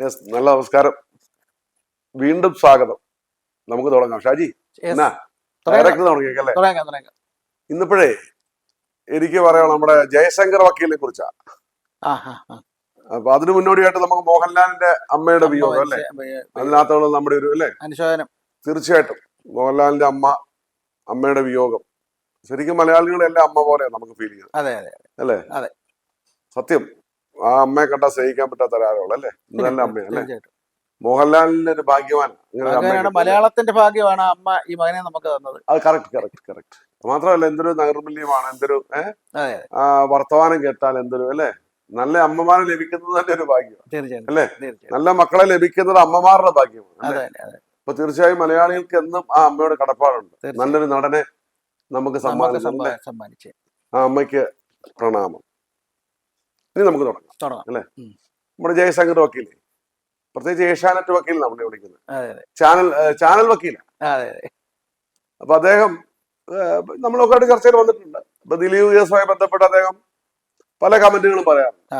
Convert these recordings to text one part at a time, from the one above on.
Yes നല്ല നമസ്കാരം. വീണ്ടും സ്വാഗതം. നമുക്ക് തുടങ്ങാം. ഷാജി. എന്നാ? തുടങ്ങിയേക്കല്ലേ ഇന്നിപ്പോഴേ എനിക്ക് പറയാം നമ്മുടെ ജയശങ്കർ വക്കീലിനെ കുറിച്ചാ. അപ്പൊ അതിനു മുന്നോടിയായിട്ട് നമുക്ക് മോഹൻലാലിന്റെ അമ്മയുടെ അമ്മ വിയോഗം അല്ലേ? അതിനകത്തുള്ള നമ്മുടെ ഒരു അല്ലേ? അനുശോചനം. തീർച്ചയായിട്ടും മോഹൻലാലിന്റെ അമ്മ അമ്മയുടെ വിയോഗം. ശരിക്കും മലയാളികളെല്ലാം അമ്മ പോലെയാണ് നമുക്ക് ഫീൽ ചെയ്യുന്നത്. അല്ലേ? അതെ. സത്യം. ആ അമ്മയെ കണ്ടാ സഹിക്കാൻ പറ്റാത്ത ഒരാളുള്ള അല്ലേ? നല്ല അമ്മ അല്ലേ? മോഹൻലാലിന്റെ ഒരു ഭാഗ്യവാൻ അങ്ങനെയാണ് മലയാളത്തിന്റെ ഭാഗ്യമാണ് അമ്മ ഈ മകനെ നമുക്ക് തന്നത്. അത് കറക്റ്റ് കറക്റ്റ് കറക്റ്റ് മാത്രമല്ല എന്തൊരു നൈർമല്യമാണ് എന്തൊരു വർത്തമാനം കേട്ടാൽ എന്തൊരു അല്ലേ? നല്ല അമ്മമാരെ ലഭിക്കുന്നത് തന്നെ ഒരു ഭാഗ്യമാണ്. അല്ലേ? നല്ല മക്കളെ ലഭിക്കുന്നത് അമ്മമാരുടെ ഭാഗ്യമാണ് അപ്പൊ തീർച്ചയായും മലയാളികൾക്ക് എന്നും ആ അമ്മയുടെ കടപ്പാടുണ്ട്. നല്ലൊരു നടനെ നമുക്ക് സമ്മാനിച്ചു? ആ അമ്മയ്ക്ക് പ്രണാമം. ഇനി നമുക്ക് തുടങ്ങാം തുടങ്ങാം. നമ്മുടെ ജയശങ്കർ വക്കീൽ. പ്രത്യേകിച്ച് ഏഷ്യാനെറ്റ് വക്കീൽ നമ്മളെ വിളിക്കുന്നത്. ചാനൽ ചാനൽ വക്കീല. അപ്പൊ അദ്ദേഹം നമ്മളൊക്കെ ആയിട്ട് ചർച്ചയിൽ വന്നിട്ടുണ്ട്. അപ്പൊ ദിലീപ് കേസുമായി ബന്ധപ്പെട്ട് അദ്ദേഹം പല കമന്റുകളും പറയാറുണ്ട്.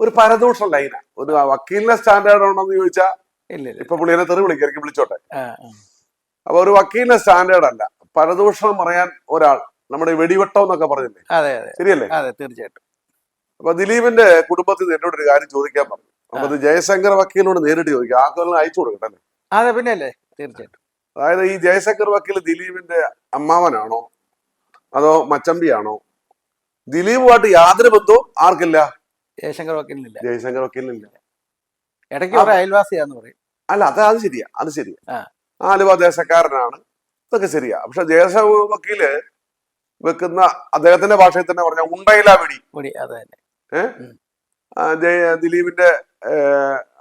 ഒരു പരദൂഷ ലൈന. ഒരു വക്കീലിന്റെ സ്റ്റാൻഡേർഡ് ഉണ്ടെന്ന് ചോദിച്ചാൽ ഇല്ല ഇല്ല. ഇപ്പൊ പുള്ളിനെ തെറി വിളിക്കായിരിക്കും വിളിച്ചോട്ടെ. അപ്പൊ ഒരു വക്കീലിന്റെ സ്റ്റാൻഡേർഡ് അല്ല. പരദൂഷണം പറയാൻ ഒരാൾ നമ്മുടെ വെടിവെട്ടം എന്നൊക്കെ പറഞ്ഞില്ലേ? ശരിയല്ലേ? തീർച്ചയായിട്ടും. അപ്പൊ ദിലീപിന്റെ കുടുംബത്തിൽ നിന്ന് എന്നോട് ഒരു കാര്യം ചോദിക്കാൻ പറഞ്ഞു. അപ്പൊ അത് ജയശങ്കർ വക്കീലിനോട് നേരിട്ട് ചോദിക്കാം. ആ കൊല്ലം അയച്ചു കൊടുക്കട്ടെ അല്ലേ? അതെ പിന്നെ അല്ലേ തീർച്ചയായിട്ടും. അതായത് ഈ ജയശങ്കർ വക്കീൽ ദിലീപിന്റെ അമ്മാവനാണോ? അതോ മച്ചമ്പിയാണോ? ദിലീപുമായിട്ട് യാതൊരു ബന്ധവും ആർക്കില്ല. ജയശങ്കർ വക്കീലിനില്ല. ജയശങ്കർ വക്കീലിനില്ല. ഇടയ്ക്ക് ഒരു അയൽവാസിയാന്ന് പറയും. അല്ല അത് അത് ശരിയാ അത് ശരിയാ. ആ. ആലുവ ദേശക്കാരനാണ് അതൊക്കെ ശരിയാ. പക്ഷെ ജയശങ്കർ വക്കീൽ വെക്കുന്ന അദ്ദേഹത്തിന്റെ ഭാഷയിൽ തന്നെ പറഞ്ഞ ഉണ്ടയിലാ വെടി. കൂടി അത് ദിലീപിന്റെ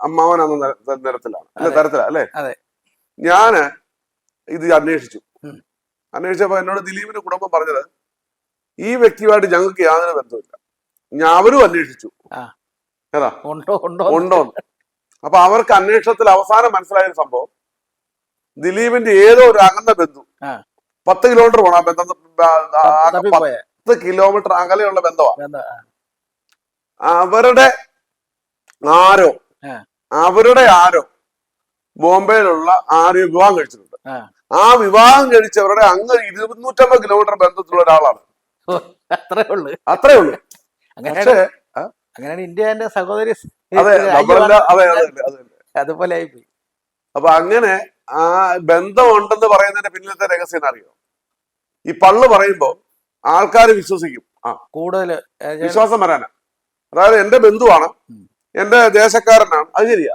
അമ്മാവൻ എന്ന നിരത്തിലാണ്. അല്ലെ. തരത്തിലാ അല്ലെ? ഞാൻ ഇത് അന്വേഷിച്ചു. അന്വേഷിച്ചപ്പോ എന്നോട് ദിലീപിന്റെ കുടുംബം പറഞ്ഞത് ഈ വ്യക്തിയുമായിട്ട് ഞങ്ങൾക്ക് യാതൊരു ബന്ധമില്ല ഞാൻ അവരും അന്വേഷിച്ചു. ഏതാ ഉണ്ടോ അപ്പൊ അവർക്ക് അന്വേഷണത്തിൽ അവസാനം മനസ്സിലായ ഒരു സംഭവം. ദിലീപിന്റെ ഏതോ ഒരു അകന്ന ബന്ധു. പത്ത് കിലോമീറ്റർ പോണം ബന്ധം പത്ത് കിലോമീറ്റർ അകലെയുള്ള ബന്ധമാണ് അവരുടെ ആരോ അവരുടെ ആരോ ബോംബെയിലുള്ള ആരോ വിവാഹം കഴിച്ചിട്ടുണ്ട്. ആ. വിവാഹം കഴിച്ചവരുടെ അങ്ങ് ഇരുന്നൂറ്റമ്പത് കിലോമീറ്റർ ബന്ധത്തിലുള്ള ഒരാളാണ്. അത്രേ ഉള്ളു അത്രേ ഉള്ളൂ പക്ഷേ അങ്ങനെയാണ് ഇന്ത്യന്റെ സഹോദരി അതെ അതെ അതെ അതെ അതെ അതുപോലെ ആയിപ്പോയി. അപ്പൊ അങ്ങനെ ആ ബന്ധമുണ്ടെന്ന് പറയുന്നതിന്റെ പിന്നിലത്തെ രഹസ്യം അറിയോ ഈ പള്ളു പറയുമ്പോ ആൾക്കാർ വിശ്വസിക്കും. ആ. കൂടുതൽ വിശ്വാസം വരാനാ. അതായത് എന്റെ ബന്ധുവാണ്. എന്റെ ദേശക്കാരനാണ്. അത് ശരിയാ.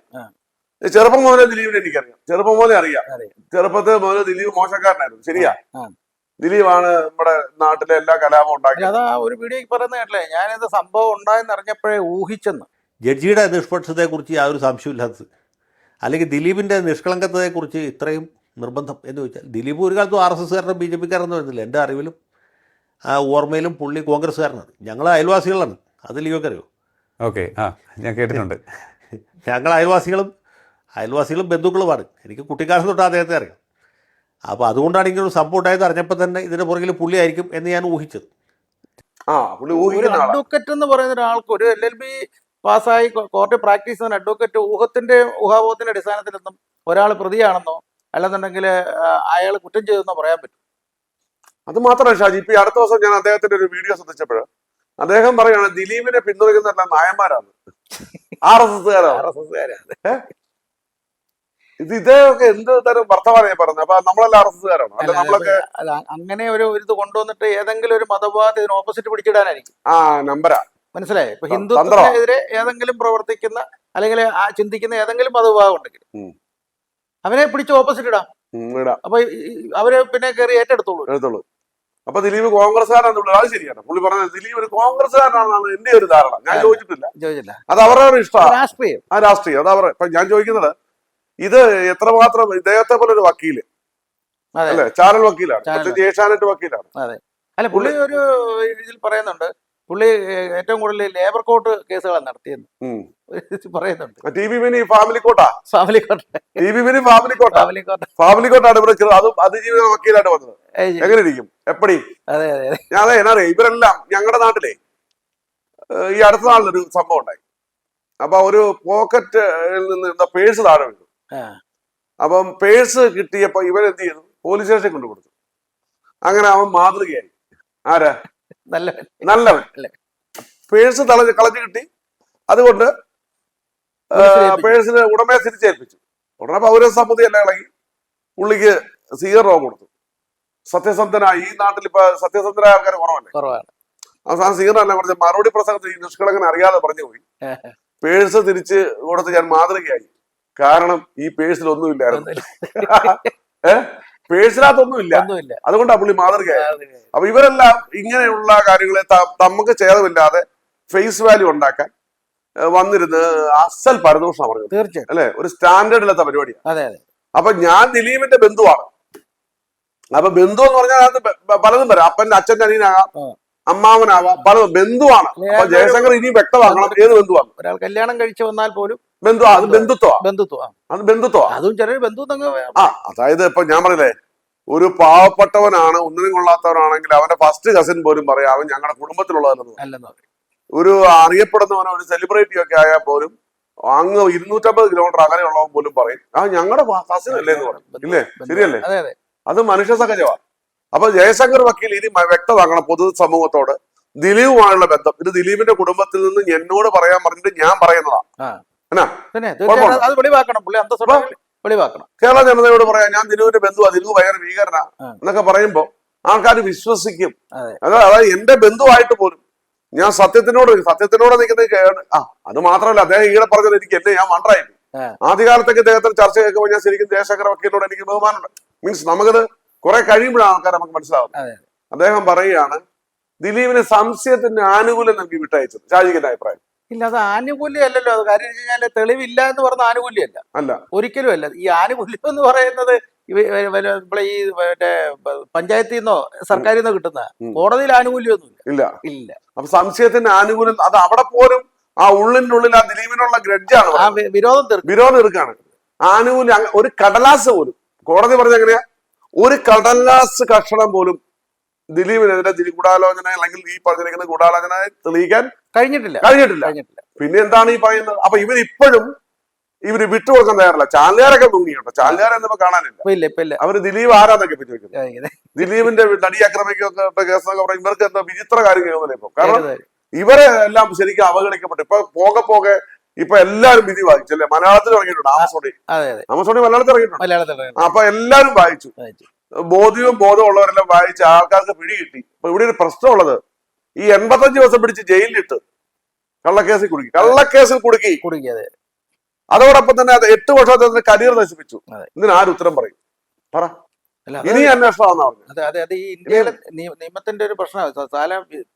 ചെറുപ്പം മുതലേ ദിലീപിനെ എനിക്കറിയാം. ചെറുപ്പം മുതലേ അറിയാം. ചെറുപ്പത്തെ ചെറുപ്പത്തിൽ മുതൽ ദിലീപ് മോശക്കാരനായിരുന്നു. ശരിയാ. ദിലീപ് ദിലീപാണ് നമ്മുടെ നാട്ടിലെ എല്ലാ കലാപവും ഉണ്ടാക്കി അതാ ഒരു വീഡിയോ പറയുന്ന കേട്ടില്ലേ? ഞാൻ എന്ത് സംഭവം ഉണ്ടായെന്ന് അറിഞ്ഞപ്പോഴേ ഊഹിച്ചെന്ന്. ജഡ്ജിയുടെ നിഷ്പക്ഷതയെക്കുറിച്ച് യാതൊരു സംശയമില്ലാത്തത് അല്ലെങ്കിൽ ദിലീപിന്റെ നിഷ്കളങ്കതയെക്കുറിച്ച് ഇത്രയും നിർബന്ധം എന്ന് ചോദിച്ചാൽ ദിലീപ് ഒരു കാലത്തും ആർ എസ് എസ്കാരനും ബി ജെ പിക്കാരനോ വരുന്നില്ല. എന്റെ അറിവിലും ആ ഓർമ്മയിലും പുള്ളി കോൺഗ്രസ്സുകാരനാണ്. ഞങ്ങൾ അയൽവാസികളാണ്. അത് ലിയോക്ക് അറിയോ? ഓക്കെ. ആ ഞാൻ കേട്ടിട്ടുണ്ട്. ഞങ്ങൾ അയൽവാസികളും അയൽവാസികളും ബന്ധുക്കളുമാണ്. എനിക്ക് കുട്ടിക്കാലം തൊട്ട് അദ്ദേഹത്തെ അറിയാം. അപ്പോൾ അതുകൊണ്ടാണ് ഇങ്ങനെ ഒരു സംഭവം ഉണ്ടായത് അറിഞ്ഞപ്പോൾ തന്നെ ഇതിന് പുറകിൽ പുള്ളി ആയിരിക്കും എന്ന് ഞാൻ ഊഹിച്ചത്. അഡ്വക്കറ്റ് എന്ന് പറയുന്ന ഒരാൾക്ക് ഒരു എൽ എൽ ബി പാസ്സായി കോർട്ടിൽ പ്രാക്ടീസ് ചെയ്യുന്ന അഡ്വക്കറ്റ് ഊഹത്തിന്റെ ഊഹാബോധത്തിന്റെ അടിസ്ഥാനത്തിലൊന്നും ഒരാൾ പ്രതിയാണെന്നോ അല്ലെന്നുണ്ടെങ്കിൽ അയാൾ കുറ്റം ചെയ്തെന്നോ പറയാൻ പറ്റും. അത് മാത്രമല്ല ഷാജി ഇപ്പൊ ഈ അടുത്ത ദിവസം ഞാൻ അദ്ദേഹത്തിന്റെ ഒരു വീഡിയോ ശ്രദ്ധിച്ചപ്പോൾ അദ്ദേഹം പറയാണ് ദിലീപിനെ പിന്തുണയ്ക്കുന്ന നായന്മാരാണ്. ആർ എസ് എസ്കാരാണ് ആർ എസ് എസ്കാരാണ് ഇത് ഇതൊക്കെ എന്ത് തരം വർത്തമാനം പറഞ്ഞത്? അപ്പൊ നമ്മളെല്ലാം ആർ എസ് എസ്കാരാണ് അല്ല നമ്മളൊക്കെ അങ്ങനെ ഒരു ഇത് കൊണ്ടുവന്നിട്ട് ഏതെങ്കിലും ഒരു മതവാദം ഇതിന് ഓപ്പോസിറ്റ് പിടിച്ചിടാനായിരിക്കും. ആ നമ്പരാ. മനസ്സിലായി? ഇപ്പൊ ഹിന്ദുത്വത്തിനെതിരെ ഏതെങ്കിലും പ്രവർത്തിക്കുന്ന അല്ലെങ്കിൽ ആ ചിന്തിക്കുന്ന ഏതെങ്കിലും മതവിഭാഗം ഉണ്ടെങ്കിൽ. അവനെ പിടിച്ച് ഓപ്പോസിറ്റ് ഇടാം. അപ്പൊ അവർ പിന്നെ കയറി ഏറ്റെടുത്തോളൂ. എടുത്തോളൂ. അപ്പൊ ദിലീപ് കോൺഗ്രസ്സുകാരാണ് അത് ശരിയാണ്. പുള്ളി പറഞ്ഞത് ദിലീപ് ഒരു കോൺഗ്രസ്സുകാരനാണെന്നാണ് എന്റെ ഒരു ധാരണ. ഞാൻ അതെ. ചോദിച്ചിട്ടില്ല. ചോദിച്ചില്ല. അത് അവരുടെ ഇഷ്ടമാണ്. രാഷ്ട്രീയം. ആ രാഷ്ട്രീയം. അത് അവരുടെ ഇപ്പൊ ഞാൻ ചോദിക്കുന്നത് ഇത് എത്രമാത്രം ഇദ്ദേഹത്തെ പോലെ ഒരു വക്കീൽ? അതെ. അല്ലെ? ചാനൽ വക്കീലാണ്. ഏഷ്യാനെറ്റ് വക്കീലാണ്. അല്ല പുള്ളി ഒരു ഇതിൽ പറയുന്നുണ്ട്. പുള്ളി ഏറ്റവും കൂടുതൽ ലേബർ കോർട്ട് കേസുകളാണ് ഇതിൽ പറയുന്നുണ്ട്. T V mini family Kota family court T V mini family Kota family court family കോട്ടാണ് ഇവിടെ ചെറു- അതും അതിജീവിത വക്കീലായിട്ട് വന്നത്. എങ്ങനെ ഇരിക്കും എപ്പടി? അതെ അതെ അതെ. ഞാൻ അതെ എന്നാ അറിയാം? ഇവരെല്ലാം ഞങ്ങളുടെ നാട്ടിലെ ഈ അടുത്ത നാളിലൊരു സംഭവം ഉണ്ടായി. അപ്പൊ ഒരു പോക്കറ്റ് നിന്ന് പേഴ്സ് താഴെ വീണു. അപ്പം പേഴ്സ് കിട്ടിയപ്പോ ഇവരെന്ത് ചെയ്തു? പോലീസ് സ്റ്റേഷൻ കൊണ്ടു കൊടുത്തു. അങ്ങനെ അവൻ മാതൃകയായി. ആരാ? നല്ല നല്ലവൻ. പേഴ്സ് തളഞ്ഞ് കളഞ്ഞു കിട്ടി. അതുകൊണ്ട്. പേഴ്സിന് ഉടമയെ തിരിച്ചേൽപ്പിച്ചു. ഉടനെ പൗരസമിതി അല്ല ഇളകി? പുള്ളിക്ക് സീറോ കൊടുത്തു. സത്യസന്ധനായി. ഈ നാട്ടിൽ ഇപ്പൊ സത്യസന്ധനായ ആൾക്കാർ കുറവല്ലേ? അവസാനം സീറോ അല്ല കുറച്ച് മറുപടി പ്രസംഗത്തിൽ നിഷ്കളങ്കൻ അറിയാതെ പറഞ്ഞു പോയി പേഴ്സ് തിരിച്ച് കൊടുത്ത് ഞാൻ മാതൃകയായി. കാരണം ഈ പേഴ്സിൽ ഒന്നുമില്ലായിരുന്നു ഇല്ലായിരുന്നു. പേഴ്സിനകത്തൊന്നുമില്ല അതുകൊണ്ടാണ് അതുകൊണ്ടാ പുള്ളി മാതൃകയായി അപ്പൊ ഇവരെല്ലാം ഇങ്ങനെയുള്ള കാര്യങ്ങളെ നമുക്ക് ചേതമില്ലാതെ ഫേസ് വാല്യൂ ഉണ്ടാക്കാൻ വന്നിരുന്ന് അസൽ പരദൂഷണം പറഞ്ഞു തീർച്ചയായും അല്ലെ? ഒരു സ്റ്റാൻഡേർഡ് ഇല്ലാത്ത പരിപാടിയാണ്. അതെ അതെ. അപ്പൊ ഞാൻ ദിലീപിന്റെ ബന്ധുവാണ്. അപ്പൊ ബന്ധു എന്ന് പറഞ്ഞാൽ അത് പലതും വരാം. അപ്പന്റെ അച്ഛന്റെ അനിയനാകാം. അമ്മാവനാവാം പലതും ബന്ധുവാണ്. അപ്പൊ ജയശങ്കർ ഇനിയും വ്യക്തമാക്കണം ഏത് ബന്ധുവാണ്. ഒരാൾ കല്യാണം കഴിച്ചു വന്നാൽ പോലും ബന്ധു അത് ബന്ധുത്വ ബന്ധുത്വ അത് ബന്ധുത്വ അതും ചെറിയ ബന്ധു ആ അതായത് ഇപ്പൊ ഞാൻ പറഞ്ഞില്ലേ ഒരു പാവപ്പെട്ടവനാണ് ഒന്നിനും കൊള്ളാത്തവനാണെങ്കിൽ അവന്റെ ഫസ്റ്റ് കസിൻ പോലും പറയാം അവൻ ഞങ്ങളുടെ കുടുംബത്തിലുള്ളതല്ലെന്ന്. അല്ലെന്ന് പറയും. ഒരു അറിയപ്പെടുന്നവനോ ഒരു സെലിബ്രിറ്റി ഒക്കെ ആയാൽ പോലും അങ്ങ് ഇരുന്നൂറ്റമ്പത് കിലോമീറ്റർ അകലെയുള്ളവൻ പോലും പറയും ആ ഞങ്ങളുടെ കസിൻ അല്ലേ എന്ന് പറയും. ഇല്ലേ? ശരിയല്ലേ? അതെ മനുഷ്യ സഹജമാണ് അപ്പൊ ജയശങ്കർ വക്കീൽ ഇനി വ്യക്തമാക്കണം പൊതു സമൂഹത്തോട്. ദിലീപുമായുള്ള ബന്ധം. ഇത് ദിലീപിന്റെ കുടുംബത്തിൽ നിന്ന് എന്നോട് പറയാൻ പറഞ്ഞിട്ട് ഞാൻ പറയുന്നതാ. കേരള ജനതയോട് പറയാം ഞാൻ ദിലീപിന്റെ ബന്ധുവാ ദിലീപ് ഭയങ്കര ഭീകരനാ. എന്നൊക്കെ പറയുമ്പോ ആൾക്കാർ വിശ്വസിക്കും. അതെ. അതാ- അതായത് എന്റെ ബന്ധുവായിട്ട് പോലും ഞാൻ സത്യത്തിനോട് സത്യത്തിനോട് നിൽക്കുന്നത് ആ അത് മാത്രമല്ല അദ്ദേഹം ഈടെ പറഞ്ഞത് എനിക്ക് എന്നെ ഞാൻ മണ്ടായി ആദ്യകാലത്തേക്ക് ഇദ്ദേഹത്തിന് ചർച്ച കേൾക്കുമ്പോൾ ഞാൻ ശരിക്കും ജയശങ്കർ വക്കീലിനോട് എനിക്ക് ബഹുമാനമുണ്ട്. മീൻസ് നമുക്കത് കുറെ കഴിയുമ്പോഴാണ് ആൾക്കാർ നമുക്ക് മനസ്സിലാവും അദ്ദേഹം പറയുകയാണ് ദിലീപിന് സംശയത്തിന്റെ ആനുകൂല്യം നൽകി വിട്ടയച്ചത്. ഷാജിഖിന്റെ അഭിപ്രായം. ഇല്ല അത് ആനുകൂല്യം അല്ലല്ലോ അത് കാര്യം വെച്ച് തെളിവില്ല എന്ന് പറഞ്ഞ ആനുകൂല്യമല്ല. അല്ല. ഒരിക്കലും അല്ല ഈ ആനുകൂല്യം എന്ന് പറയുന്നത് ഇവിടെ ഈ മറ്റേ പഞ്ചായത്തിൽ നിന്നോ സർക്കാരിൽ നിന്നോ കിട്ടുന്ന കോടതിയിൽ ആനുകൂല്യമൊന്നും ഇല്ല. ഇല്ല. അപ്പൊ സംശയത്തിന് ആനുകൂല്യം അത് അവിടെ പോലും ആ ഉള്ളിന്റെ ഉള്ളിൽ ആ ദിലീപിനുള്ള ഗ്രഡ്ജാണ് വിരോധം വിരോധം എടുക്കാണ് ആനുകൂല്യം ഒരു കടലാസ് പോലും കോടതി പറഞ്ഞ എങ്ങനെയാ? ഒരു കടലാസ് കഷണം പോലും ദിലീപിനെതിരെ ദിലീപ് ഗൂഢാലോചന അല്ലെങ്കിൽ ഈ പറഞ്ഞിരിക്കുന്ന ഗൂഢാലോചന തെളിയിക്കാൻ കഴിഞ്ഞിട്ടില്ല. കഴിഞ്ഞിട്ടില്ല. കഴിഞ്ഞിട്ടില്ല. പിന്നെ എന്താണ് ഈ പറയുന്നത്? അപ്പൊ ഇവർ ഇപ്പോഴും ഇവർ വിട്ടുകൊടുക്കാൻ തയ്യാറല്ല. ചാലിയാരൊക്കെ മുങ്ങിയുണ്ട് ചാനലുകാരെ എന്നിപ്പോ കാണാനില്ല. അവർ ദിലീപ് ആരാന്നൊക്കെ പറ്റി വെക്കുന്നത് ആ, ഇങ്ങനെ. ദിലീപിന്റെ നടി ആക്രമിക്കൊക്കെ കേസൊക്കെ പറയും ഇവർക്ക് എന്താ വിചിത്ര കാര്യം കേൾക്കുന്നില്ല ഇപ്പൊ? കാരണം ഇവരെ എല്ലാം ശരിക്കും അവഗണിക്കപ്പെട്ടു. ഇപ്പൊ പോകെ പോകെ ഇപ്പൊ എല്ലാരും വിധി വായിച്ചു അല്ലെ? മലയാളത്തിൽ ഇറങ്ങിയിട്ടുണ്ട് ആമസോണി ആമസോണി മലയാളത്തിൽ ഇറങ്ങിയിട്ടുണ്ട്. അപ്പൊ എല്ലാരും വായിച്ചു. ബോധ്യവും ബോധവും ഉള്ളവരെല്ലാം വായിച്ച് ആൾക്കാർക്ക് പിടി കിട്ടി. അപ്പൊ ഇവിടെ ഒരു പ്രശ്നമുള്ളത് ഈ എൺപത്തഞ്ച് ദിവസം പിടിച്ച് ജയിലിലിട്ട് കള്ളക്കേസിൽ കുടുക്കി കള്ളക്കേസിൽ കുടുക്കി കുടുക്കി അതോടൊപ്പം തന്നെ അത് എട്ട് വർഷം അദ്ദേഹത്തിന്റെ കരിയർ നശിപ്പിച്ചു. ഇതിന് ആര് ഉത്തരം പറയും? പറ. ഇനി അന്വേഷണം അതെ അതെ അത് ഈ ഇന്ത്യയിലെ നിയമത്തിന്റെ ഒരു പ്രശ്നമാണ്.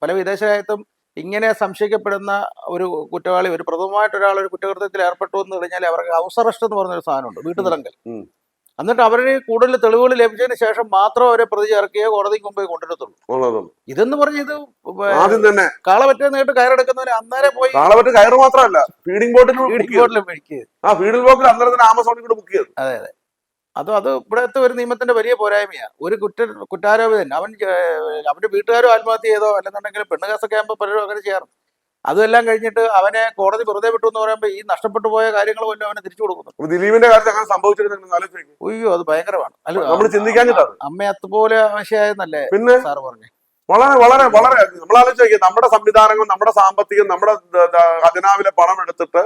പല വിദേശരാജ്യത്തും വിദേശ രാജ്യത്തും ഇങ്ങനെ സംശയിക്കപ്പെടുന്ന ഒരു കുറ്റവാളി ഒരു പ്രഥമമായിട്ട് ഒരാൾ ഒരു കുറ്റകൃത്യത്തിൽ ഏർപ്പെട്ടു എന്ന് കഴിഞ്ഞാൽ അവർക്ക് ഹൗസ് അറസ്റ്റ് എന്ന് പറഞ്ഞൊരു സാധനമുണ്ട്. വീട്ടുതടങ്കൽ. എന്നിട്ട് അവരുടെ കൂടുതൽ തെളിവുകൾ ലഭിച്ചതിന് ശേഷം മാത്രം അവരെ പ്രതി ചേർക്കുകയോ കോടതിക്ക് മുമ്പേ കൊണ്ടുവരത്തുള്ളൂ. ഉള്ളതും ഇതെന്ന് പറഞ്ഞ ഇത് ആദ്യം തന്നെ കാളവറ്റ നേരിട്ട് കയറെടുക്കുന്നവരെ അന്നേരം പോയി കാളവറ്റ കയറ് മാത്രമല്ല ഫീഡിംഗ് ബോട്ടിൽ ആ ഫീഡിംഗ് ബോട്ടിൽ അന്നേരം തന്നെ ആമസോണിൽ കൂടെ ബുക്ക് ചെയ്തു. അതെ അതെ. അത് അത് ഇവിടുത്തെ ഒരു നിയമത്തിന്റെ വലിയ പോരായ്മയാണ് ഒരു കുറ്റ കുറ്റാരോപിതൻ അവൻ അവന്റെ വീട്ടുകാരും ആത്മഹത്യ ചെയ്തോ അല്ലെന്നുണ്ടെങ്കിൽ പെണ്ണുകാസൊക്കെ ആകുമ്പോൾ പലരും അങ്ങനെ ചെയ്യാറ് അതെല്ലാം കഴിഞ്ഞിട്ട് അവനെ കോടതി വെറുതെ വിട്ടു എന്ന് പറയുമ്പോൾ ഈ നഷ്ടപ്പെട്ടു പോയ കാര്യങ്ങൾ പോലും അവനെ തിരിച്ചു കൊടുക്കുന്നു. ദിലീപിന്റെ കാര്യത്തിൽ അങ്ങനെ സംഭവിച്ചിരുന്നു അയ്യോ അത് ഭയങ്കരമാണ്. നമ്മൾ ചിന്തിക്കാഞ്ഞിട്ടാണ് അമ്മ അതുപോലെ ആവശ്യമായെന്നല്ലേ പിന്നെ? സാർ പറഞ്ഞു? വളരെ വളരെ വളരെ. നമ്മൾ ആലോചിക്കുക നമ്മുടെ സംവിധാനങ്ങൾ നമ്മുടെ സാമ്പത്തികം നമ്മുടെ ഖജനാവിലെ പണം എടുത്തിട്ട്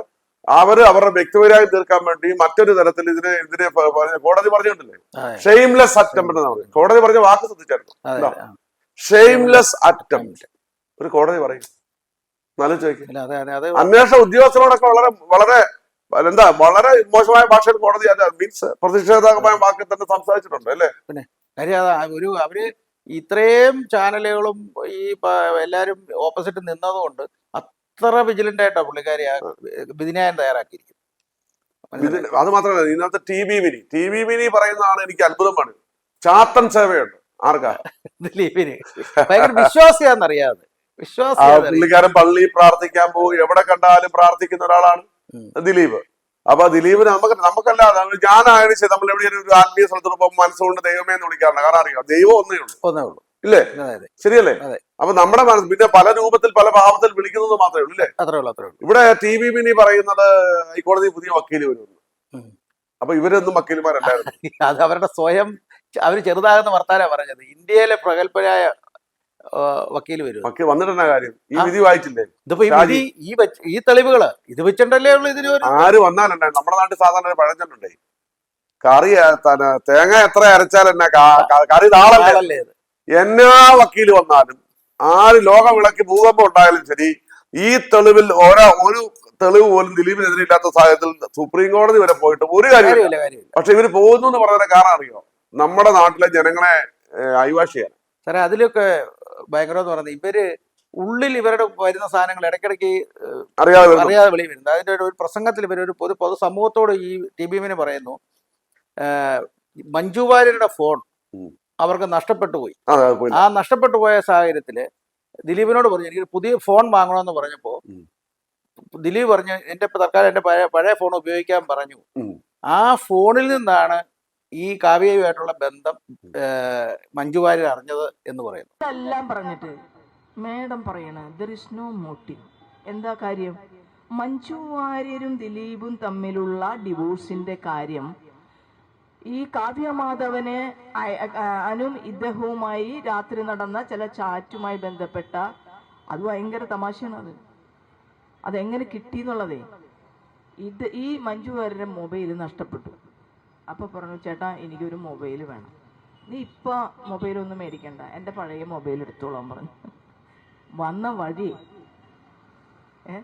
അവർ അവരുടെ വ്യക്തിപരമായി തീർക്കാൻ വേണ്ടി മറ്റൊരു തരത്തിൽ ഇതിനെ ഇതിനെ കോടതി പറഞ്ഞിട്ടില്ലേ? ഷെയിംലെസ് അറ്റംപ്റ്റ് എന്ന് പറഞ്ഞു കോടതി പറഞ്ഞ വാക്ക് ശ്രദ്ധിച്ചായിരുന്നു. ഷെയിംലെസ് അറ്റംപ്റ്റ് ഒരു കോടതി പറയും ആലോചിക്കുക ഇല്ല, അതെ അതെ അത് അന്വേഷണ ഉദ്യോഗസ്ഥരോടൊക്കെ വളരെ വളരെ എന്താ വളരെ മോശമായ ഭാഷയിൽ കോടതി മീൻസ് പ്രതിഷേധാത്മകമായ വാക്കിൽ തന്നെ സംസാരിച്ചിട്ടുണ്ട് അല്ലേ? കാര്യം അതാ ഒരു അവർ ഇത്രയും ചാനലുകളും ഈ എല്ലാരും ഓപ്പോസിറ്റ് നിന്നതുകൊണ്ട് അത്ര വിജിലന്റ് ആയിട്ടാ പുള്ളിക്കാരി വിധിന്യായം തയ്യാറാക്കിയിരിക്കും അത് മാത്രമല്ല ഇന്നത്തെ T V mini T V mini പറയുന്നതാണ് എനിക്ക് അത്ഭുതമാണ് ചാത്തൻ സേവയുണ്ട് ആർക്കാ? ദിലീപിന് ഭയങ്കര വിശ്വാസിയാന്നറിയാതെ ആ പുള്ളിക്കാരൻ പള്ളി പ്രാർത്ഥിക്കാൻ പോകും. എവിടെ കണ്ടാലും പ്രാർത്ഥിക്കുന്ന ഒരാളാണ്. ദിലീപ്. അപ്പൊ ദിലീപ് നമുക്ക് നമുക്കല്ലാതെ ഞാനായാലും ശരി നമ്മൾ എവിടെയെങ്കിലും ഒരു ആത്മീയ സ്ഥലത്ത് പോകുമ്പോൾ മനസ്സുകൊണ്ട് ദൈവമേ എന്ന് വിളിക്കാറുണ്ട് കാരണം അറിയാം ദൈവം ഒന്നേ ഉള്ളൂ. ഒന്നേ ഉള്ളൂ. ഇല്ലേ? ശരിയല്ലേ. അപ്പൊ നമ്മുടെ മനസ്സ് പിന്നെ പല രൂപത്തിൽ പല ഭാവത്തിൽ വിളിക്കുന്നത് മാത്രമേ ഉള്ളൂ അല്ലേ അത്രേ ഉള്ളൂ അത്രേ ഉള്ളൂ. ഇവിടെ ടി വി മിനി പറയുന്നത് ഹൈക്കോടതി പുതിയ വക്കീൽ വരുന്നു. അപ്പൊ ഇവരൊന്നും വക്കീലുമാരല്ലായിരുന്നു അത് അവരുടെ സ്വയം അവർ ചെറുതാകുന്ന വർത്താനാ പറഞ്ഞത്. ഇന്ത്യയിലെ പ്രഗത്ഭരായ വക്കീൽ വരും വക്കീൽ വന്നിട്ടെന്നാ കാര്യം? ഈ. വിധി വായിച്ചില്ലേ? ഇതിപ്പോ ഈ. വിധി ഈ ഈ തെളിവുകൾ ഇത് വെച്ചിട്ടല്ലേ ഉള്ളു ഇതിന് ആര് വന്നാലുണ്ടായി നമ്മുടെ നാട്ടിൽ സാധാരണ ഒരു കറി തേങ്ങ എത്ര അരച്ചാൽ എന്നാ കറി താളല്ലേ? എന്നാ വക്കീൽ വന്നാലും ആര് ലോകം വിളക്കി ഭൂകമ്പം ഉണ്ടായാലും ശരി ഈ തെളിവിൽ ഓരോ ഒരു തെളിവ് പോലും ദിലീപിനെതിരെ ഇല്ലാത്ത സാഹചര്യത്തിൽ സുപ്രീം കോടതി വരെ പോയിട്ട് ഒരു കാര്യം കാര്യമില്ല പക്ഷെ ഇവർ പോകുന്നു എന്ന് പറഞ്ഞതിന്റെ കാരണം അറിയോ? നമ്മുടെ നാട്ടിലെ ജനങ്ങളെ അയവാശിയാണ് സാറേ അതിലൊക്കെ ഭയങ്കര എന്ന് പറയുന്നത് ഇവർ ഉള്ളിൽ ഇവരുടെ വരുന്ന സാധനങ്ങൾ ഇടയ്ക്കിടയ്ക്ക് അറിയാതെ. അറിയാതെ വെളിയിൽ വരുന്നത് അതിന്റെ ഒരു പ്രസംഗത്തിൽ ഇവർ ഒരു പൊതു പൊതുസമൂഹത്തോട് ഈ ടി ബി എമ്മിന് പറയുന്നു മഞ്ജു വാര്യരുടെ ഫോൺ അവർക്ക് നഷ്ടപ്പെട്ടു പോയി. ആ നഷ്ടപ്പെട്ടു പോയ സാഹചര്യത്തിൽ ദിലീപിനോട് പറഞ്ഞു എനിക്ക് പുതിയ ഫോൺ വാങ്ങണമെന്ന് പറഞ്ഞപ്പോ. ദിലീപ് പറഞ്ഞു എന്റെ തൽക്കാലം എന്റെ പഴയ പഴയ ഫോൺ ഉപയോഗിക്കാൻ പറഞ്ഞു ആ ഫോണിൽ നിന്നാണ് ഈ കാവ്യയുമായിട്ടുള്ള ബന്ധം മഞ്ജു വാര്യർ അറിഞ്ഞത് എന്ന് പറയുന്നു. ഇതെല്ലാം പറഞ്ഞിട്ട് മേഡം പറയണ ദർ ഇസ് നോ മോട്ടീവ് എന്താ കാര്യം? മഞ്ജു വാര്യരും ദിലീപും തമ്മിലുള്ള ഡിവോഴ്സിന്റെ കാര്യം ഈ കാവ്യമാധവന് അനും ഇദ്ദേഹവുമായി രാത്രി നടന്ന ചില ചാറ്റുമായി ബന്ധപ്പെട്ട അത് ഭയങ്കര തമാശയാണ് അത് അതെങ്ങനെ കിട്ടി എന്നുള്ളതേ ഇത് ഈ മഞ്ജു വാര്യരുടെ മൊബൈൽ നഷ്ടപ്പെട്ടു. അപ്പൊ പറഞ്ഞു ചേട്ടാ എനിക്കൊരു മൊബൈൽ വേണം. നീ ഇപ്പൊ മൊബൈലൊന്നും മേടിക്കണ്ട. എന്റെ പഴയ മൊബൈൽ എടുത്തോളാൻ പറഞ്ഞു. വന്ന വഴി ഏ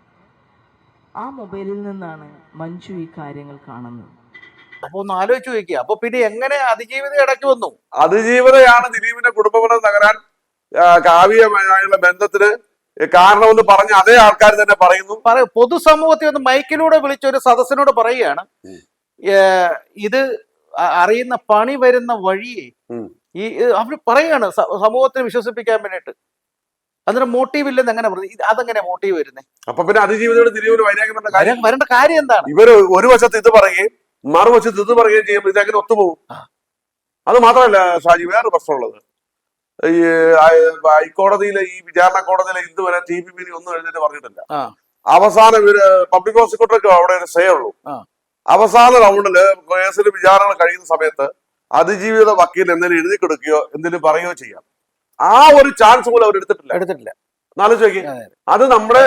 ആ മൊബൈലിൽ നിന്നാണ് മഞ്ജു ഈ കാര്യങ്ങൾ കാണുന്നത്. അപ്പൊ ഒന്ന് ആലോചിച്ച് നോക്കിയ. അപ്പൊ പിന്നെ എങ്ങനെ അതിജീവിത ഇടയ്ക്ക് വന്നു? അതിജീവിതയാണ് ദിലീപിന്റെ കുടുംബബന്ധം തകരാൻ കാവ്യമായുള്ള ബന്ധത്തിന് കാരണമെന്ന് പറഞ്ഞ അതേ ആൾക്കാർ തന്നെ പറയുന്നു. പറ പൊതുസമൂഹത്തിൽ ഒന്ന് മൈക്കിലൂടെ വിളിച്ച ഒരു സദസ്സിനോട് പറയുകയാണ്. ഇത് അറിയുന്ന പണി വരുന്ന വഴിയെ. ഈ അവർ പറയാണ് സമൂഹത്തിന് സമൂഹത്തെ വിശ്വസിപ്പിക്കാൻ വേണ്ടിയിട്ട്. അതിന് മോട്ടീവ് ഇല്ലെന്ന് എങ്ങനെ പറഞ്ഞു? അതെങ്ങനെ മോട്ടീവ് വരുന്നേ? അപ്പൊ പിന്നെ അതിജീവിതയുടെ വൈരാഗ്യം വരേണ്ട കാര്യം? വരേണ്ട കാര്യം എന്താണ്? ഇവർ ഒരു വശത്ത് ഇത് പറയുകയും മറുവശത്ത് ഇത് പറയുകയും ചെയ്യുമ്പോൾ ഇതെങ്ങനെ ഒത്തുപോകും. അത് മാത്രമല്ല ഷാജി വേറെ പ്രശ്നമുള്ളത്. ഈ ഹൈക്കോടതിയിലെ ഈ വിചാരണ കോടതിയിലെ ഇതുവരെ ടി പി ബിനി ഒന്നും എഴുതിട്ട് പറഞ്ഞിട്ടില്ല. അവസാനം ഇവർ പബ്ലിക് പ്രോസിക്യൂട്ടർക്ക് അവിടെ ഒരു സേ ഉള്ളൂ. അവസാന റൗണ്ടിൽ കേസിൽ വിചാരണ കഴിയുന്ന സമയത്ത് അതിജീവിത വക്കീൽ എന്തെങ്കിലും എഴുതി കൊടുക്കുകയോ എന്തെങ്കിലും പറയുകയോ ചെയ്യാം. ആ ഒരു ചാൻസ് പോലും അവർ എടുത്തിട്ടില്ല. എടുത്തിട്ടില്ല. എന്നാലും നോക്കി. അത് നമ്മുടെ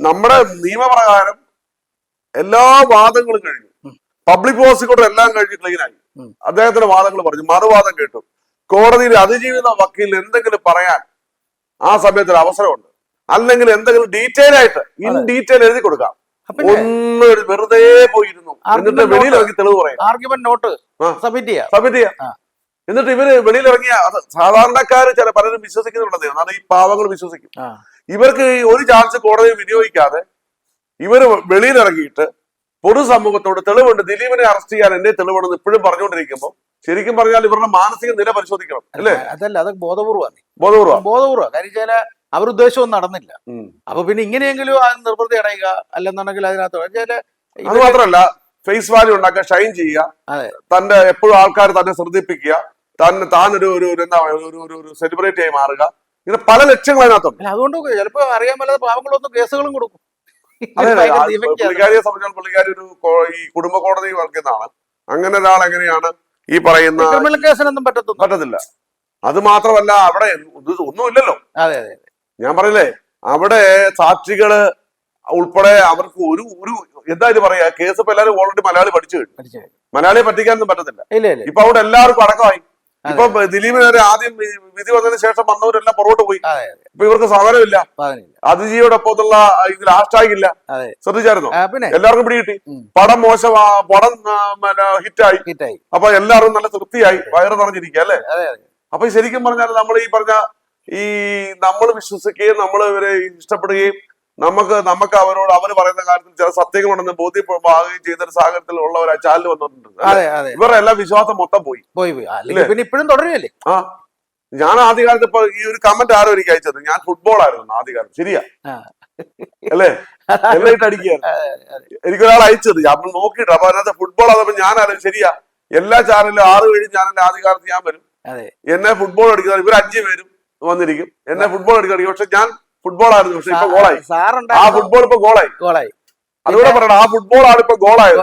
നമ്മുടെ നിയമപ്രകാരം എല്ലാ വാദങ്ങളും കഴിഞ്ഞു. പബ്ലിക് പ്രോസിക്യൂട്ടർ എല്ലാം കഴിഞ്ഞ് ക്ലീൻ ആയി. അദ്ദേഹത്തിന്റെ വാദങ്ങൾ പറഞ്ഞു. മറുവാദം കേട്ടു. കോടതിയിൽ അതിജീവിത വക്കീൽ എന്തെങ്കിലും പറയാൻ ആ സമയത്തൊരു അവസരമുണ്ട്. അല്ലെങ്കിൽ എന്തെങ്കിലും ഡീറ്റെയിൽ ആയിട്ട് ഇൻ ഡീറ്റെയിൽ എഴുതി കൊടുക്കാം. ഒന്ന് വെറുതെ പോയിരുന്നു. എന്നിട്ട് വെളിയിൽ. ഇറങ്ങി തെളിവ് പറയാം. ആർഗ്യുമെന്റ് നോട്ട് സബ്മിറ്റ് ചെയ്യാം. സബ്മിറ്റ് ചെയ്യാം. എന്നിട്ട് ഇവർ വെളിയിലിറങ്ങിയ ഇറങ്ങിയ സാധാരണക്കാർ ചില പലരും വിശ്വസിക്കുന്നുണ്ടെന്നേ എന്നാണ് ഈ പാവങ്ങൾ വിശ്വസിക്കും. ഇവർക്ക് ഒരു ചാൻസ് കോടതി വിനിയോഗിക്കാതെ ഇവർ വെളിയിലിറങ്ങിയിട്ട് പൊതുസമൂഹത്തോട് തെളിവുണ്ട്. ദിലീപിനെ അറസ്റ്റ് ചെയ്യാൻ എന്നെ തെളിവുണ്ടെന്ന് ഇപ്പോഴും പറഞ്ഞുകൊണ്ടിരിക്കുമ്പോൾ ശരിക്കും പറഞ്ഞാൽ ഇവരുടെ മാനസിക നില പരിശോധിക്കണം. അല്ലേ? അതല്ല അത് ബോധപൂർവമാണ്. ബോധപൂർവം. ബോധപൂർവം. കാര്യം അവരുദ്ദേശമൊന്നും നടന്നില്ല. അപ്പൊ പിന്നെ ഇങ്ങനെയെങ്കിലും അത് നിർവൃത്തി അടയുക അല്ലെന്നുണ്ടെങ്കിൽ അതിനകത്ത് അത് മാത്രല്ല മാത്രമല്ല ഫേസ് വാല്യൂ ഉണ്ടാക്കുക ഷൈൻ ചെയ്യുക. തന്റെ എപ്പോഴും ആൾക്കാർ തന്നെ ശ്രദ്ധിപ്പിക്കുക തന്നെ താൻ ഒരു എന്താ ഒരു ഒരു ഒരു ആയി മാറുക. ഇങ്ങനെ പല ലക്ഷ്യങ്ങൾ അതിനകത്തുണ്ട്. അതുകൊണ്ട് ചിലപ്പോ അറിയാൻ മേലാതെ പാവങ്ങളൊന്നും കേസുകളും കൊടുക്കും. ആ. പുള്ളിക്കാരിയെ സംബന്ധിച്ചാൽ പുള്ളിക്കാരി ഒരു ഈ കുടുംബ കോടതി വർക്കുന്നതാണ് അങ്ങനെ ഒരാൾ എങ്ങനെയാണ് ഈ പറയുന്ന ക്രിമിനൽ കേസിനൊന്നും പറ്റത്തില്ല. അത് മാത്രമല്ല അവിടെ ഒന്നുമില്ലല്ലോ അതെ അതെ. ഞാൻ പറയില്ലേ അവിടെ സാക്ഷികൾ ഉൾപ്പെടെ അവർക്ക് ഒരു ഒരു എന്താ ഇത് പറയാ കേസ് ഇപ്പൊ എല്ലാവരും ഓൾറെഡി മലയാളി പഠിച്ചു കഴിഞ്ഞു. മലയാളിയെ പറ്റിക്കാനൊന്നും പറ്റത്തില്ല. ഇപ്പൊ അവിടെ എല്ലാവർക്കും അടക്കമായി. ഇപ്പൊ ദിലീപിനെതിരെ ആദ്യം വിധി വന്നതിന് ശേഷം വന്നവരെല്ലാം പുറകോട്ട് പോയി. ഇപ്പൊ ഇവർക്ക് സമരമില്ല പതിനില്ല ഇത് ഹാഷ്ടാഗ് ഇല്ല ശ്രദ്ധിച്ചായിരുന്നു? എല്ലാവർക്കും പിടി കിട്ടി പടം മോശം പടം ഹിറ്റായി. ഹിറ്റായി. അപ്പൊ എല്ലാവരും നല്ല തൃപ്തിയായി. വയറ് നിറഞ്ഞിരിക്കുക അല്ലേ? അപ്പൊ ശരിക്കും പറഞ്ഞാൽ നമ്മൾ ഈ പറഞ്ഞ ഈ നമ്മൾ വിശ്വസിക്കുകയും നമ്മൾ ഇവരെ ഇഷ്ടപ്പെടുകയും നമുക്ക് നമുക്ക് അവരോട് അവർ പറയുന്ന കാര്യത്തിൽ ചില സത്യങ്ങളുണ്ടെന്ന് ബോധ്യമാകുകയും ചെയ്ത ഒരു സാഹചര്യത്തിൽ ഉള്ള ഒരു ചാനൽ വന്നിട്ടുണ്ട്. ഇവരുടെ എല്ലാ വിശ്വാസം മൊത്തം പോയി. പോയി പോയി. പിന്നെ ഇപ്പോഴും തുടരുകയല്ലേ? ആ. ഞാൻ ആദ്യകാലത്ത് ഇപ്പൊ ഈ ഒരു കമന്റ് ആരോ എനിക്ക് അയച്ചത്. ഞാൻ ഫുട്ബോൾ ആയിരുന്നു ആദ്യകാലം ശരിയാ? അല്ലേ? എല്ലായിട്ട് അടിക്കുക അടിക്കുകയാണ് എനിക്കൊരാൾ അയച്ചത്. ഞാൻ നോക്കിയിട്ട് അപ്പൊ അതിനകത്ത് ഫുട്ബോൾ ഞാൻ ആരും? ശരിയാ. എല്ലാ ചാനലിലും ആറ് വഴി ചാനലിൽ ആദ്യകാലത്ത് ഞാൻ വരും. എന്നെ ഫുട്ബോൾ അടിക്കുന്ന ഇവർ അഞ്ചു പേരും. വന്നിരിക്കും. എന്നെ ഫുട്ബോൾ കളിക്കുക പക്ഷെ ഞാൻ ഫുട്ബോൾ ആയിരുന്നു. പക്ഷെ ഇപ്പൊ ഗോളായി ആ ഫുട്ബോൾ ഇപ്പൊ ഗോളായി ഗോളായി അതുകൂടെ പറയണം ആ ഫുട്ബോൾ ആണ് ഇപ്പൊ ഗോളായത്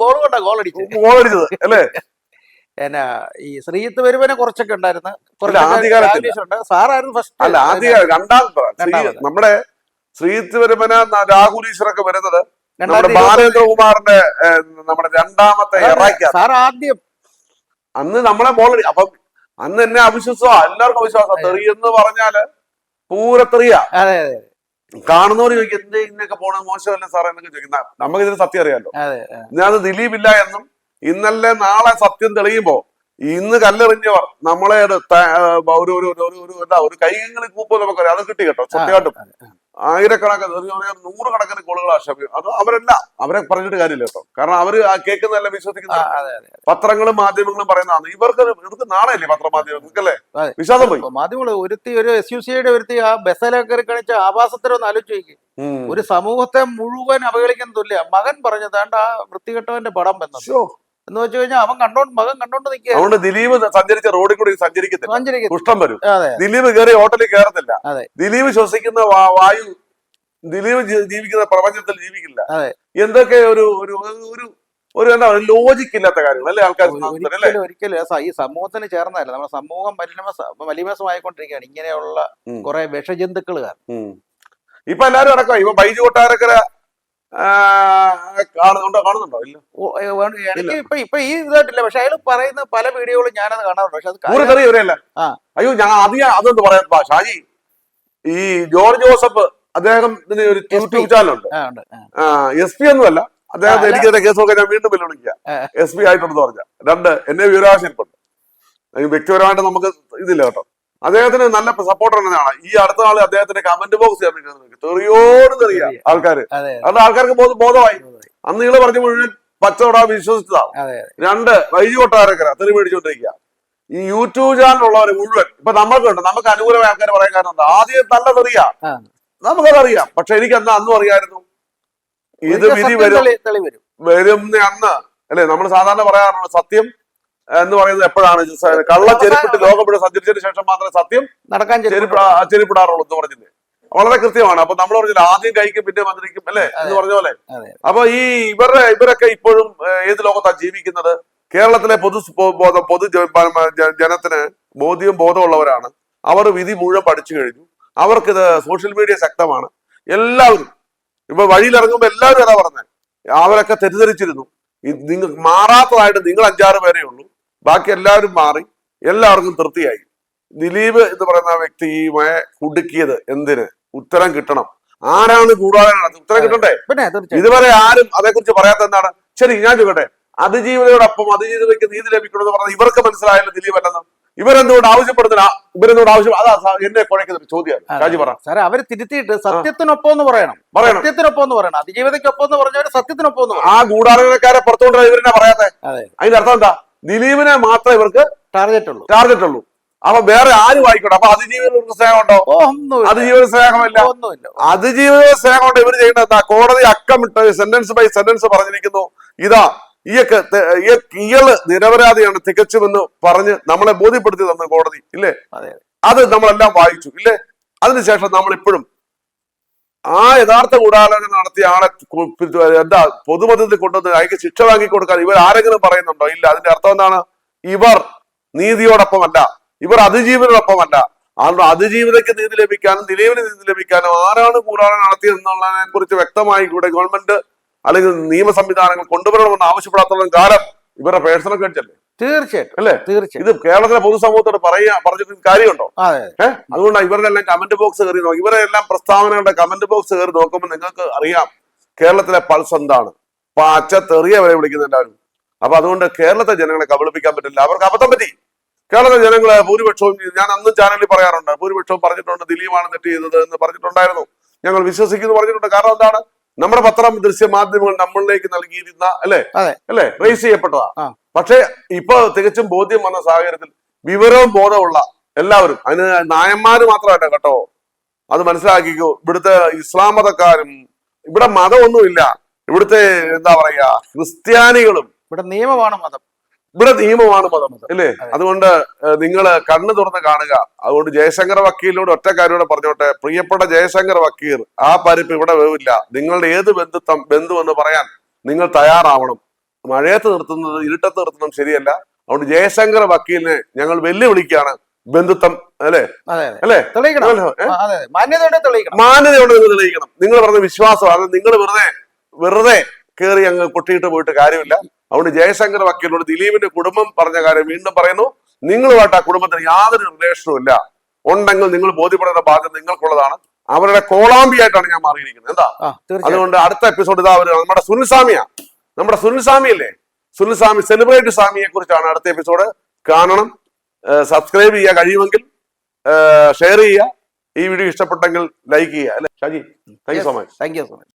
ബോൾ കൊണ്ടാ ഗോൾ അടിച്ചത്. ഗോൾ അടിച്ചത് അല്ലേ? എന്നാ ഈ ശ്രീജിത്ത് വരുവനെ കുറച്ചൊക്കെ ഉണ്ടായിരുന്നു. സാറായിരുന്നു അല്ല ഫസ്റ്റ് ആദ്യ രണ്ടാം ശ്രീ- നമ്മുടെ ശ്രീജിത്ത് വരുമന രാഹുൽ ഈശ്വറൊക്കെ വരുന്നത് നമ്മുടെ ബാലേന്ദ്രകുമാറിന്റെ നമ്മുടെ രണ്ടാമത്തെ സാർ ആദ്യം അന്ന് നമ്മളെ ബോൾ അപ്പം അന്ന് എന്നെ അവിശ്വാസമാ എല്ലാവർക്കും അവിശ്വാസം തെറി എന്ന് പറഞ്ഞാൽ പൂരത്തെറിയ അതെ അതെ കാണുന്നവർ ചോദിക്കും എന്തേ ഇന്നൊക്കെ പോണത് മോശമല്ലേ സാറേ? എന്നൊക്കെ ചോദിക്കുന്ന നമുക്ക് ഇതിന് സത്യം അറിയാലോ. ഞാൻ ദിലീപില്ല എന്നും ഇന്നലെ നാളെ സത്യം തെളിയുമ്പോ ഇന്ന് കല്ലെറിഞ്ഞവർ നമ്മളെ ഒരു ഒരു ഒരു ഒരു ഒരു എന്താ ഒരു കൈകളിൽ കൂപ്പോ നമുക്കറിയാം. അത് കിട്ടി കേട്ടോ. സത്യമായിട്ടും. ആയിരക്കണക്കിന് പറഞ്ഞാൽ നൂറുകണക്കിന് കോളുകൾ ആക്ഷേപിക്കും. അത് അവരല്ല. അവരെ പറഞ്ഞിട്ട് കാര്യമില്ല കേട്ടോ. കാരണം അവർ ആ കേൾക്കുന്നതല്ല വിശ്വസിക്കുന്ന പത്രങ്ങളും മാധ്യമങ്ങളും പറയുന്നതാണ്. ഇവർക്ക് ഇവർക്ക് നാളെയല്ലേ പത്രമാധ്യമങ്ങൾക്കല്ലേ അല്ലേ വിശ്വാസം പോയി. മാധ്യമങ്ങൾ ഒരുത്തി ഒരു എസ് യു സിയുടെ ഒരുത്തി ആ ബസ്സിലൊക്കെ കണിച്ച ആലോചിച്ച് നോക്കി ഒരു സമൂഹത്തെ മുഴുവൻ അവഹേളിക്കുന്ന തുല്യ മകൻ പറഞ്ഞതാണ്ട് ആ വൃത്തികെട്ടവന്റെ പടം വന്നത്. എന്ന് വെച്ച് കഴിഞ്ഞാൽ അവൻ കണ്ടോണ്ട് മകൻ കണ്ടോണ്ട് നിൽക്കുക അതുകൊണ്ട് ദിലീപ് സഞ്ചരിച്ച റോഡിൽ കൂടി സഞ്ചരിക്കത്തില്ല. പുഷ്ടം കുഷ്ഠം വരും. ദിലീപ് കയറി ഹോട്ടലിൽ കയറത്തില്ല അതെ. ദിലീപ് ശ്വസിക്കുന്ന വായു ദിലീപ് ജീവിക്കുന്ന പ്രപഞ്ചത്തിൽ ജീവിക്കില്ല. എന്തൊക്കെ ഒരു ഒരു ഒരു ഒരു എന്താ ലോജിക്ക് ഇല്ലാത്ത കാര്യങ്ങൾ അല്ലെ ആൾക്കാർ ഒരിക്കലും ഈ സമൂഹത്തിന് ചേർന്നതല്ല. നമ്മുടെ സമൂഹം മലിനമസ മലിമസമായിക്കൊണ്ടിരിക്കുകയാണ് ഇങ്ങനെയുള്ള. കുറെ വിഷജന്തുക്കൾ കാരണം. ഇപ്പൊ എല്ലാരും അടക്കം ഇപ്പൊ ബൈജു കൊട്ടാരക്കര കാണുന്നുണ്ടോ? എനിക്ക് ഇപ്പൊ ഇപ്പൊ ഈ ഇതായിട്ടില്ല. പക്ഷെ അയാൾ പറയുന്ന പല വീഡിയോകളും ഞാനത് കാണാറുണ്ട്. പക്ഷെ അത് അയ്യോ ഞാൻ അധികം അതൊന്ന് പറയാം ഷാജി ഈ ജോർജ് ജോസഫ് അദ്ദേഹം ഒരു യൂട്യൂബ് ചാനലുണ്ട്. എസ് പി ഒന്നുമല്ല. അദ്ദേഹത്തെ എനിക്ക്. കേസൊക്കെ ഞാൻ വീണ്ടും വെല്ലുവിളിക്കുക. എസ് പി ആയിട്ടുണ്ടെന്ന് പറഞ്ഞ. രണ്ട് എന്നെ വിവരാശിപ്പുണ്ട് വ്യക്തിപരമായിട്ട് നമുക്ക് ഇതില്ല കേട്ടോ. അദ്ദേഹത്തിന് നല്ല സപ്പോർട്ടർ തന്നെയാണ് ഈ അടുത്ത നാൾ അദ്ദേഹത്തിന്റെ കമന്റ് ബോക്സ് തെറിയോട് തെറിയ ആൾക്കാര്. അതുകൊണ്ട് അത്. ആൾക്കാർക്ക് ബോധമായി. അന്ന് നിങ്ങൾ പറഞ്ഞ മുഴുവൻ പച്ചവട വിശ്വസിച്ചതാ. രണ്ട് വൈദ്യു കൊട്ടാരക്കര തെറി മേടിച്ചോണ്ടിരിക്കുക ഈ യൂട്യൂബ് ചാനലുള്ളവര് മുഴുവൻ ഇപ്പൊ നമ്മൾക്കുണ്ട് നമുക്ക് അനുകൂലമായ ആൾക്കാർ പറയാൻ കാരണം എന്താ? ആദ്യം ആ. നമുക്കതറിയാം പക്ഷെ എനിക്ക് അന്ന് അന്നും അറിയായിരുന്നു. ഇത് വിധി വരും. വരും അന്ന്. അല്ലെ? നമ്മൾ സാധാരണ പറയാറുണ്ട് സത്യം എന്ന് പറയുന്നത് എപ്പോഴാണ് കള്ള ചെരുപ്പിട്ട് ലോകം ഇവിടെ സഞ്ചരിച്ചതിന് ശേഷം മാത്രമേ സത്യം നടക്കാൻ ചെരുപ്പിട ചെരുപ്പിടാറുള്ളൂ എന്ന് പറഞ്ഞില്ലേ? വളരെ കൃത്യമാണ്. അപ്പൊ നമ്മൾ പറഞ്ഞില്ല ആദ്യം കഴിക്കും പിന്നെ മന്ത്രിക്കും അല്ലെ? എന്ന് പറഞ്ഞ പോലെ. അപ്പൊ ഈ ഇവരുടെ ഇവരൊക്കെ ഇപ്പോഴും ഏത് ലോകത്താണ് ജീവിക്കുന്നത്? കേരളത്തിലെ പൊതു ബോധം പൊതു ജനത്തിന് ബോധ്യവും ബോധമുള്ളവരാണ്. അവർ വിധി മുഴുവൻ പഠിച്ചു കഴിഞ്ഞു. അവർക്കിത് സോഷ്യൽ മീഡിയ ശക്തമാണ്. എല്ലാവരും ഇപ്പൊ വഴിയിലിറങ്ങുമ്പോ എല്ലാവരും അതാ പറഞ്ഞത് അവരൊക്കെ തെറ്റിദ്ധരിച്ചിരുന്നു. നിങ്ങൾ മാറാത്തതായിട്ട് നിങ്ങൾ അഞ്ചാറ് പേരേ ഉള്ളൂ. ബാക്കി എല്ലാവരും മാറി എല്ലാവർക്കും തൃപ്തിയായി. ദിലീപ് എന്ന് പറയുന്ന വ്യക്തി ഈ കുടുക്കിയത് എന്തിന്? ഉത്തരം കിട്ടണം. ആരാണ് കൂടാതെ ഉത്തരം കിട്ടണ്ടേ? ഇതുവരെ ആരും അതേക്കുറിച്ച് പറയാത്ത എന്താണ്? ശരി ഞാൻ ചോദിക്കട്ടെ. അതിജീവിതയോടൊപ്പം അതിജീവിതയ്ക്ക് നീതി ലഭിക്കണം എന്ന് പറഞ്ഞാൽ ഇവർക്ക് മനസ്സിലായല്ലോ ദിലീപ് അല്ലെന്ന്. ഇവരെന്തുകൊണ്ട് ആവശ്യപ്പെടുന്നില്ല? ഇവരെന്തുകൊണ്ട് ആവശ്യം അതാ എന്നെ കുഴക്കുന്ന ഒരു ചോദ്യമാണ് ഷാജി പറ. സാറേ അവർ തിരുത്തിയിട്ട് സത്യത്തിനൊപ്പം എന്ന് പറയണം. പറയണം. സത്യത്തിനൊപ്പം എന്ന് പറയണം. അതിജീവിതയ്ക്കൊപ്പം എന്ന് പറഞ്ഞവര് സത്യത്തിനൊപ്പം ആ ഗൂഢാലോചനക്കാരെ പുറത്തുകൊണ്ടുവരാൻ ഇവരെന്നെ പറയാത്തെ? അതെ. അതിന്റെ അർത്ഥം എന്താ? ദിലീപിനെ മാത്രമേ ഇവർക്ക് ടാർഗറ്റ് ഉള്ളൂ. ടാർഗറ്റ് ഉള്ളൂ. അപ്പൊ വേറെ ആരും ആയിക്കോട്ടെ അപ്പൊ അതിജീവിതർക്ക് സ്നേഹമുണ്ടോ? അതിജീവിത സ്നേഹമില്ല. അതിജീവിത സ്നേഹം കൊണ്ട് ഇവർ ചെയ്യേണ്ടത് എന്താ? കോടതി അക്കമിട്ട് സെന്റൻസ് ബൈ സെന്റൻസ് പറഞ്ഞിരിക്കുന്നു. ഇതാ ഈയൊക്കെ ഇയാൾ നിരപരാധിയാണ് തികച്ചുമെന്ന് പറഞ്ഞ് നമ്മളെ ബോധ്യപ്പെടുത്തി തന്നു കോടതി. ഇല്ലേ? അതെ അത്. നമ്മളെല്ലാം വായിച്ചു. ഇല്ലേ? അതിനുശേഷം നമ്മൾ ഇപ്പോഴും ആ യഥാർത്ഥ ഗൂഢാലോചന നടത്തിയ ആളെ എന്താ പൊതുമതത്തിൽ കൊണ്ടുവന്ന് അയക്ക് ശിക്ഷ വാങ്ങി കൊടുക്കാൻ ഇവർ ആരെങ്കിലും പറയുന്നുണ്ടോ? ഇല്ല. അതിന്റെ അർത്ഥം എന്താണ്? ഇവർ നീതിയോടൊപ്പമല്ല. ഇവർ അതിജീവനോടൊപ്പമല്ല. അതുകൊണ്ട് അതിജീവിതയ്ക്ക് നീതി ലഭിക്കാനും നിലവിന് നീതി ലഭിക്കാനും ആരാണ് കൂടാതെ നടത്തിയത് എന്നുള്ളതിനെ കുറിച്ച് വ്യക്തമായി ഇവിടെ ഗവൺമെന്റ് അല്ലെങ്കിൽ നിയമ സംവിധാനങ്ങൾ കൊണ്ടുവരണമെന്ന് ആവശ്യപ്പെടാത്തോളം കാലം ഇവരുടെ പേഴ്സണൽ കഴിച്ചല്ലേ തീർച്ചയായിട്ടും. അല്ലേ? തീർച്ചയായിട്ടും. ഇത് കേരളത്തിലെ പൊതുസമൂഹത്തോട് പറയാ പറഞ്ഞിട്ട് കാര്യമുണ്ടോ? അതെ അതുകൊണ്ടാണ് ഇവരുടെ എല്ലാം കമന്റ് ബോക്സ് കയറി നോക്കി. ഇവരെ എല്ലാം പ്രസ്താവനകളുടെ കമന്റ് ബോക്സ് കയറി നോക്കുമ്പോൾ നിങ്ങൾക്ക് അറിയാം കേരളത്തിലെ പൾസ് എന്താണ്. പച്ച തെറിയ വരെ വിളിക്കുന്ന എല്ലാവരും. അപ്പൊ അതുകൊണ്ട് കേരളത്തെ ജനങ്ങളെ കബളിപ്പിക്കാൻ പറ്റില്ല. അവർക്ക് അബദ്ധം പറ്റി. കേരളത്തിലെ ജനങ്ങളെ ഭൂരിപക്ഷവും ഞാൻ അന്നും ചാനലിൽ പറയാറുണ്ട്. ഭൂരിപക്ഷവും പറഞ്ഞിട്ടുണ്ട് ദിലീപാണ് തെറ്റ് ചെയ്തത് എന്ന് പറഞ്ഞിട്ടുണ്ടായിരുന്നു. ഞങ്ങൾ വിശ്വസിക്കുന്നു പറഞ്ഞിട്ടുണ്ട്. കാരണം എന്താണ്? നമ്മുടെ പത്രം ദൃശ്യ മാധ്യമങ്ങൾ നമ്മളിലേക്ക് നൽകിയിരുന്ന അല്ലെ? അല്ലേ? റേസ് ചെയ്യപ്പെട്ടതാ. പക്ഷേ ഇപ്പൊ തികച്ചും ബോധ്യം വന്ന സാഹചര്യത്തിൽ വിവരവും ബോധമുള്ള എല്ലാവരും അതിന് നായന്മാര് മാത്രമല്ല കേട്ടോ അത് മനസ്സിലാക്കിക്കോ. ഇവിടുത്തെ ഇസ്ലാം മതക്കാരും ഇവിടെ മതമൊന്നുമില്ല. ഇവിടുത്തെ എന്താ പറയാ ക്രിസ്ത്യാനികളും. ഇവിടെ നിയമമാണ് മതം. ഇവിടെ നിയമമാണ് മതം അല്ലേ അതുകൊണ്ട് നിങ്ങൾ കണ്ണു തുറന്ന് കാണുക. അതുകൊണ്ട് ജയശങ്കർ വക്കീലിനോട് ഒറ്റ കാര്യോടെ പറഞ്ഞോട്ടെ. പ്രിയപ്പെട്ട ജയശങ്കർ വക്കീർ ആ പരിപ്പ് ഇവിടെ വേവില്ല. നിങ്ങളുടെ ഏത് ബന്ധുത്വം ബന്ധു എന്ന് പറയാൻ നിങ്ങൾ തയ്യാറാവണം. മഴയത്ത് നിർത്തുന്നത് ഇരുട്ടത്ത് നിർത്തുന്നതും ശരിയല്ല. അതുകൊണ്ട് ജയശങ്കർ വക്കീലിനെ ഞങ്ങൾ വെല്ലുവിളിക്കുകയാണ്. ബന്ധുത്വം അല്ലേ? അല്ലേ. മാന്യതയോടെ നിങ്ങൾ തെളിയിക്കണം. നിങ്ങൾ പറഞ്ഞ വിശ്വാസം അത് നിങ്ങൾ വെറുതെ വെറുതെ കയറി അങ്ങ് കൊട്ടിയിട്ട് പോയിട്ട് കാര്യമില്ല. അതുകൊണ്ട് ജയശങ്കർ വക്കീലിനോട് ദിലീപിന്റെ കുടുംബം പറഞ്ഞ കാര്യം വീണ്ടും പറയുന്നു. നിങ്ങളുമായിട്ട് ആ കുടുംബത്തിന് യാതൊരു റിലേഷനും ഇല്ല. ഉണ്ടെങ്കിൽ നിങ്ങൾ ബോധ്യപ്പെടേണ്ട ബാധ്യത നിങ്ങൾക്കുള്ളതാണ്. അവരുടെ കോളാമ്പി ആയിട്ടാണ് ഞാൻ മാറിയിരിക്കുന്നത്. എന്താ? അതുകൊണ്ട് അടുത്ത എപ്പിസോഡ് ഇതാ വരുന്നത് നമ്മുടെ സുനിൽ സ്വാമിയാ നമ്മുടെ സുനിൽ സ്വാമി അല്ലേ സുനിൽ സ്വാമി സെലിബ്രേറ്റ് സ്വാമിയെ കുറിച്ചാണ് അടുത്ത എപ്പിസോഡ് കാണണം. സബ്സ്ക്രൈബ് ചെയ്യുക കഴിയുമെങ്കിൽ ഷെയർ ചെയ്യുക. ഈ വീഡിയോ ഇഷ്ടപ്പെട്ടെങ്കിൽ ലൈക്ക് ചെയ്യുക അല്ലെ? Shaji thank you so much thank you so much